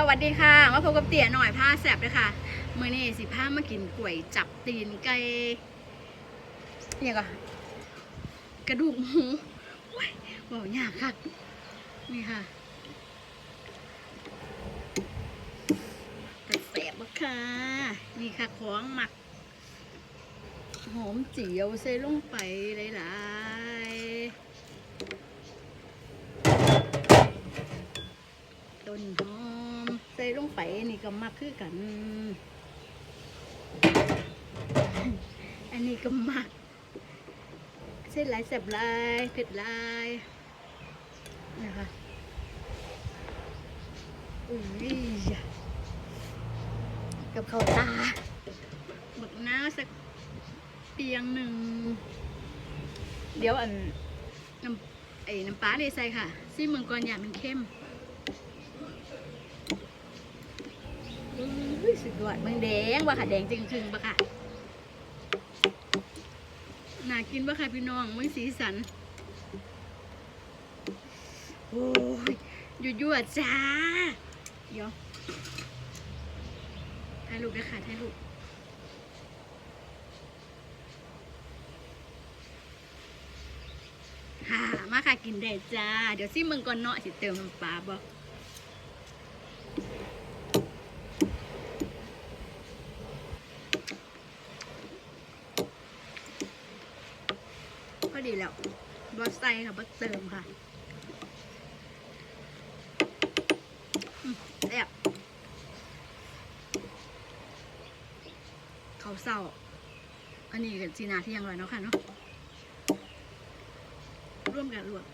สวัสดีค่ะมาพบกับเตี๋ยหน่อยผ้าแสบเลยค่ะเมื่อนี้สิผ้ามากินก๋วยจับตีนไก่เนี่ยก็กระดูกหมูโอ้ยบอกยากค่ะนี่ค่ะแต่แสบมากค่ะนี่ค่ะของหมัก หอมเจียวใส่ลงไปหลายๆต้นหอม ใส่ลงไปนี่ก็มักคือกัน อันนี้ก็มักเส้นหลายแสบลายเผ็ดลายนะคะอุ้ยกับข้าวตาหมึกน้าสักเปียงหนึ่ง เดี๋ยวอันน้ำไอ้น้ำปลาเนี่ยใส่ค่ะซีเมืองก่อนอย่ามันเข้ม อุ้ย สุดยอดมืองแดงว่ะค่ะแดงจริงจริงๆปะค่ะน่ากินปะค่ะพี่น้องมืองสีสันโอ้ยหยุดยวดๆจ้าเดี๋ยวถ่ายรูปด้วยค่ะถ่ายรูปค่ะมาค่ะกินได้จ้า เดี๋ยวซิมึงก่อนเนาะสิเติมน้ำปลาบ่พอ ดีแล้วบอสไซค่ะบอสเติมค่ะอืมแซ่บเขาเศร้า อันนี้กับจีนาที่ยังร่อยเนาะค่ะเนาะร่วมกันรวม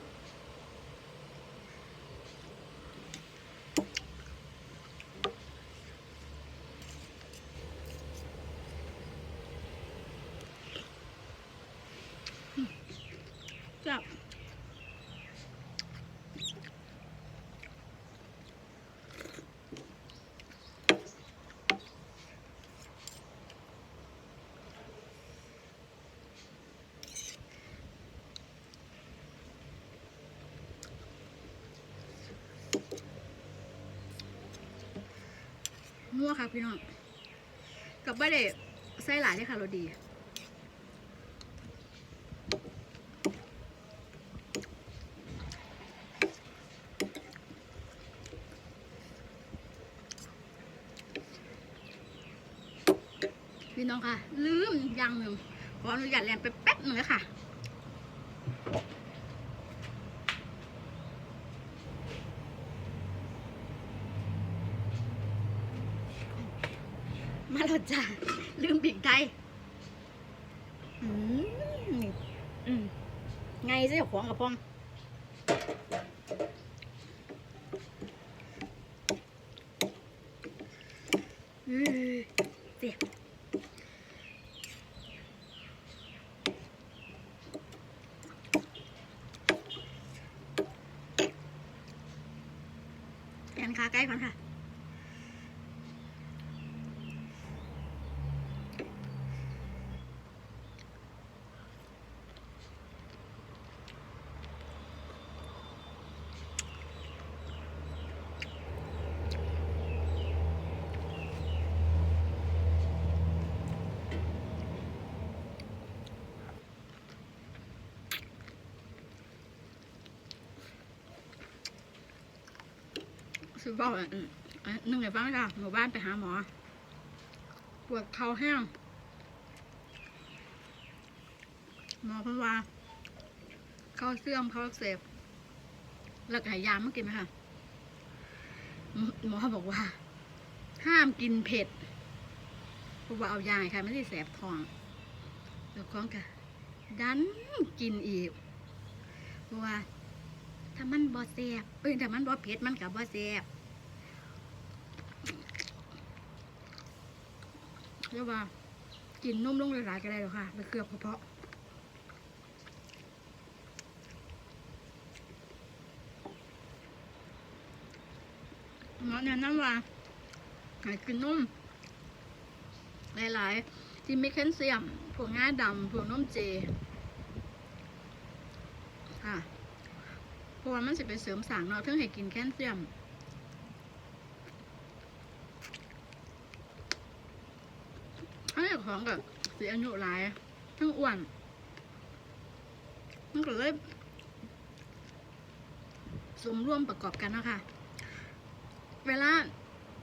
มั่วค่ะพี่น้องกับบ้าเด็ไส้หลายเลยค่ะรสดีพี่น้องค่ะ ลืมอย่างหนึ่งขออนุญาตแลนไปแป๊บหนึ่งเลยค่ะ มาแล้ว จ้าลืมปีกไก่อืมอืมไงเจ้าของกับพองอืมเสียบแกนขาไก่ก่อนค่ะ คือบอกอะหนึ่งไงบ้างจ้ะหมู่บ้านไปหาหมอ ปวดเข่าแห้ง หมอพิ่นว่าเข้าเสื่อมเข้าเสบแล้วก็ห้ยยามากินไหมคะหมอบอกว่า ห้ามกินเผ็ดเพราะว่าเอายาใค่ะไม่ได้แสบท้องแล้วของกะดันกินอีกเพราะว่าถ้ามันบ่แซ่บเอ้ยถ้ามันบ่เผ็ดมันก็บ่แซ่บ เรียกว่ากินนุ่มลงหลายๆก็ได้หรอกค่ะไปเคลือบกระเพาะหมอแนะนำว่าให้กินนุ่มหลายๆ ที่มีแคลเซียมพวกง่าดำพวกนมเจค่ะเพราะว่ามันสิไปเสริมสางเนาะเพิ่งให้กินแคลเซียม ของกับเสียอายุหลายทั้งอ้วนมันก็เลยสมร่วมประกอบกันเนาะคะเวลา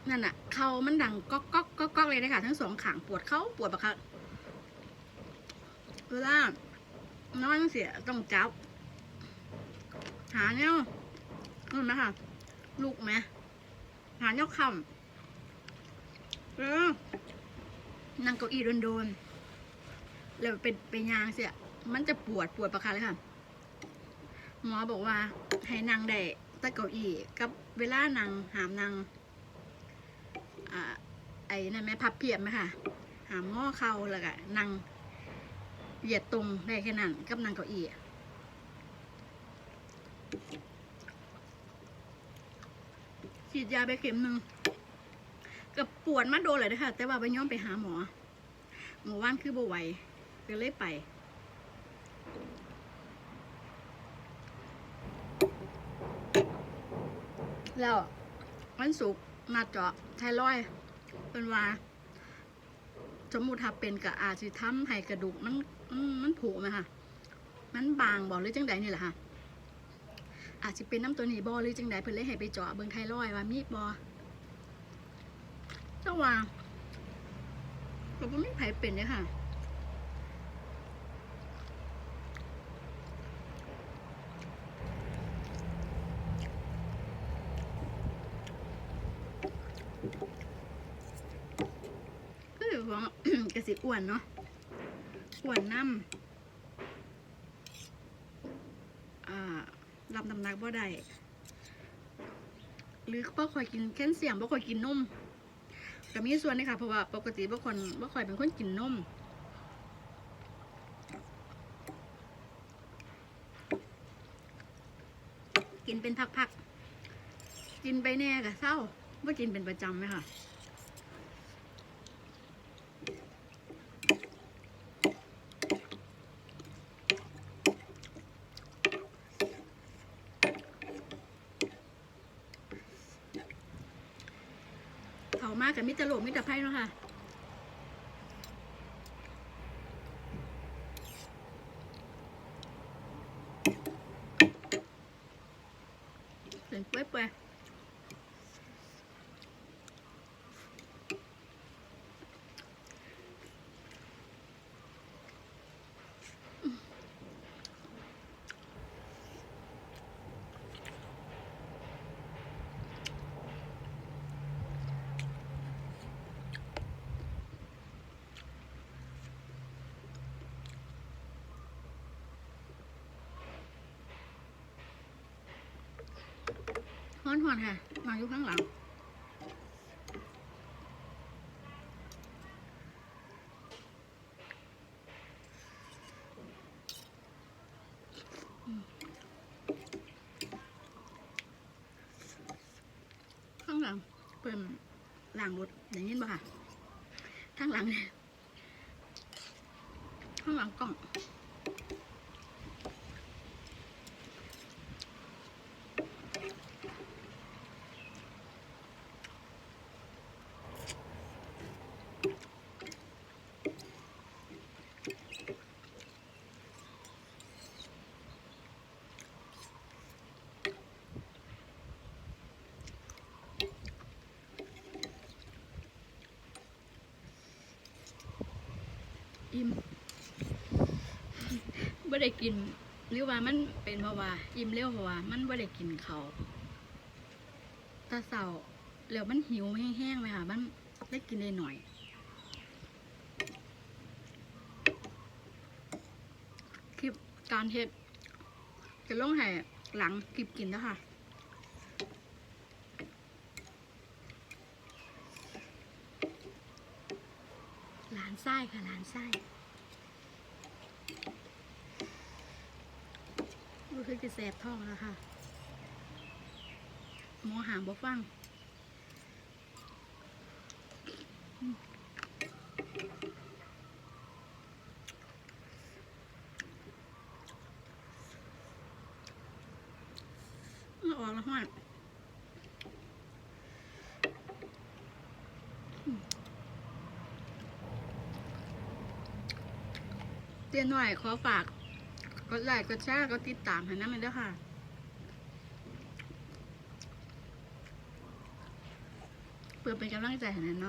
นั่นอะเขามันดังก๊อกก๊อกก๊อกก๊อกเลยนะคะทั้งสองขางปวดเขาปวดปะคะเวลานอนเสียต้องจับ หาเนี่ยนั่นนะคะลูกไหมหาเนี่ยคำเออ นั่งเก้าอี้โดนๆแล้วเป็นเป็นยางเสียมันจะปวดปวดประคะเลยค่ะ หมอบอกว่า ให้นั่งได้ต่เก้าอี้กับเวลานั่งหามนั่งอ่าไอ้นั่นไหมพับเพียบไหมค่ะ หามง้อเข่าแล้วก็นั่งเหยียดตรงได้แค่นั้นกับนั่งเก้าอี้ฉีดยาไปเข็มหนึ่ง กับปวดมาโดนเลยนะคะแต่ว่าไปย้อมไปหาหมอ หมอว่านคือบ่ไหวก็เลยไปแล้ววันศุกร์มาเจาะไทรอยเป็นว่าสมมุติถ้าเป็นกับอาจิทำให้กระดูกมันมันผุไหมคะมันบางบอกหรือจังใดนี่แหละค่ะอาจจะเป็นน้ำตัวนี้บอหรือจังใดเพิ่นเลยให้ไปเจาะเบิ่งไทรอยว่ามีบอ เจ้าว่าก็บ่มีไผเป็นเลยค่ะก็คือของกระสิอ้วนเนาะอ้วนน้ำอ่ารับน้ำนักบ่ได้หรือบ่คอยกินแคลเซียมบ่คอยกินนม ก็มีส่วนนี่ค่ะเพราะว่าปกติบ่คนบ่ค่อยเป็นคนกินนมกินเป็นพักๆกินไปแน่ก็เศร้าว่ากินเป็นประจำไหมค่ะ เขามา กับมิตรโลกมิตรไพ่เนาะค่ะเสียงเป๊ะ อนหอนค่ะนอนอยู่ข้างหลังข้างหลังเป็นหลังรถอย่างนี้ป่ะค่ะข้างหลังเนี่ยข้างหลังกล่อง อิ่มไม่ได้กิน หรือว่ามันเป็นเพราะว่า อิ่มเร็วเพราะว่า มันไม่ได้กินเขาตาเสาแล้วมันหิวแห้งๆไหมค่ะ มันได้กินได้หน่อยคลิปการเฮ็ดจะลงให้หลังคลิปกินแล้วค่ะ หลาน ไส้ค่ะหลานไส้รู้สึกจะแสบท้องแล้วค่ะหมอหามบ่ฟังอืมเอาออกแล้วห้อน เตี้ยหน่อยขอฝากกดไลค์กดแชร์กดติดตามให้น้ำมันด้วยค่ะเพื่อเป็นกำลังใจให้นะเน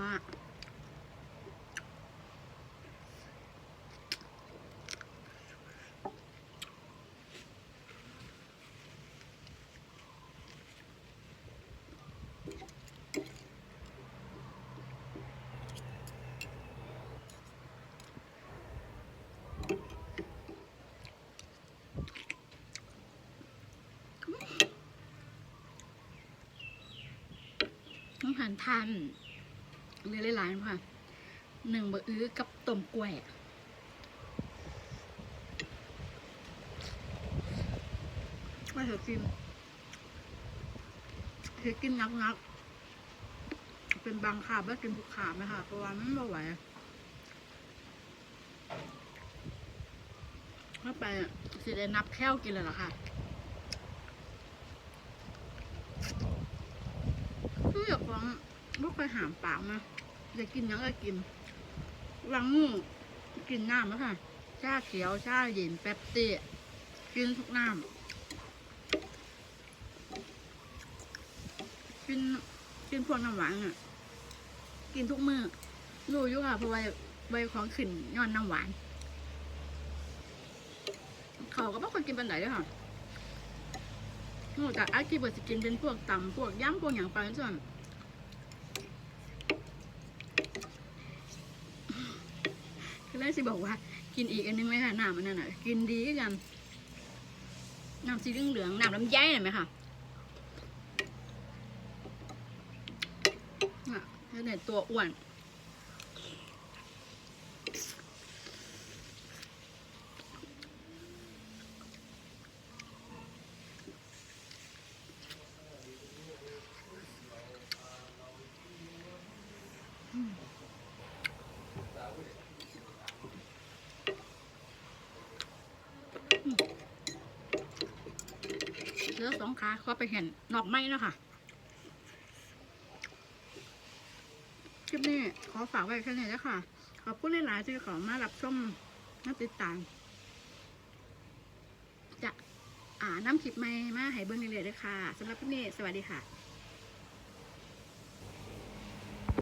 องหันทานเรียหลายๆค่ะหนึ่งบะอื้อกับต้มกล้วยว่าเธอกินเธอกินนักๆ เป็นบางขาบแล้วกินทุกขาไหมคะเพราะว่ามันไม่ไหวถ้าไปสิได้นับแค่วกินเลยเหรอคะคืออยากฟัง ลูกเคยหามปากมาอยากกินหยังก็กินวังงูกินน้ำแล้วค่ะ ชาเขียว ชาเย็น แป๊บเตี้ยกินทุกน้ำกินกินพวกน้ำหวานอะ กินทุกมื้อรู้อยู่ค่ะเพราะว่าใบของขึ้นย้อนน้ำหวาน เขาก็ไม่ค่อยกินปันไหนด้วยค่ะนอกจากอาชีเปิดสกินเป็นพวกตำพวกย่ำพวกอย่างไปส่วน เลยสิบอกว่า กินอีกอันนึงไหมคะน้ำอันนั้นน่ะกินดีกันน้ำสีเหลืองๆน้ำลำไยเห็นไหมคะน่ะเนี่ยตัวอ้วน ลือสองขาขอไปเห็นนอกไม้แล้วค่ะคลิปนี้ขอฝากไว้แค่นี้แล้วค่ะ ขอบคุณหลายๆที่ขอมารับชมนับติดตามจะอ่าน้ำคลิปใหม่มาให้เบิ้งเรื่อยๆด้วยค่ะสำหรับคลิปนี้สวัสดีค่ะ